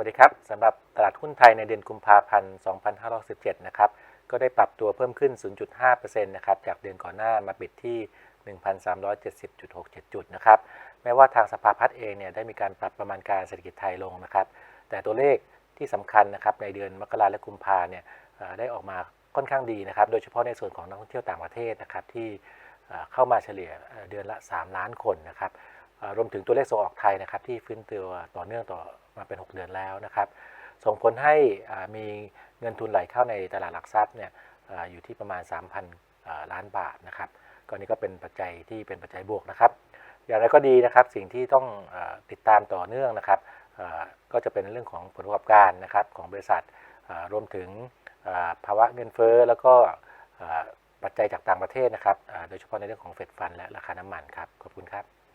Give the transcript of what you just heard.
วัสดีครับสำหรับตลาดหุ้นไทยในเดือนกุมภาพันธ์ 2517 นะครับ ก็ได้ปรับตัวเพิ่มขึ้น 0.5%นะครับ จากเดือนก่อนหน้ามาปิดที่ 1,370.67 จุดนะครับ แม้ว่าทางสภาพัฒน์เองเนี่ยได้มีการปรับประมาณการเศรษฐกิจไทยลงนะครับ แต่ตัวเลขที่สำคัญนะครับในเดือนมกราและกุมภาเนี่ยเอ่อได้ออกมาค่อนข้างดีนะครับ โดยเฉพาะในส่วนของนักท่องเที่ยวต่างประเทศนะครับที่เข้ามาเฉลี่ยเดือนละ 3 ล้านคนนะครับ รวมถึงตัวเลขส่งออกไทยนะครับที่ฟื้นตัวต่อเนื่องต่อ มาเป็น 6 เดือนแล้วนะครับส่งผลให้มีเงินทุนไหลเข้าในตลาดหลักทรัพย์เนี่ยอยู่ที่ประมาณ 3,000 ล้านบาทนะครับก็นี่ก็เป็นปัจจัยที่เป็นปัจจัยบวกนะครับ อย่างไรก็ดีนะครับสิ่งที่ต้องติดตามต่อเนื่องนะครับก็จะเป็นเรื่องของผลประกอบการนะครับของบริษัทรวมถึงภาวะเงินเฟ้อแล้วก็ปัจจัยจากต่างประเทศนะครับโดยเฉพาะในเรื่องของเฟดฟันและราคาน้ำมันครับ ขอบคุณครับ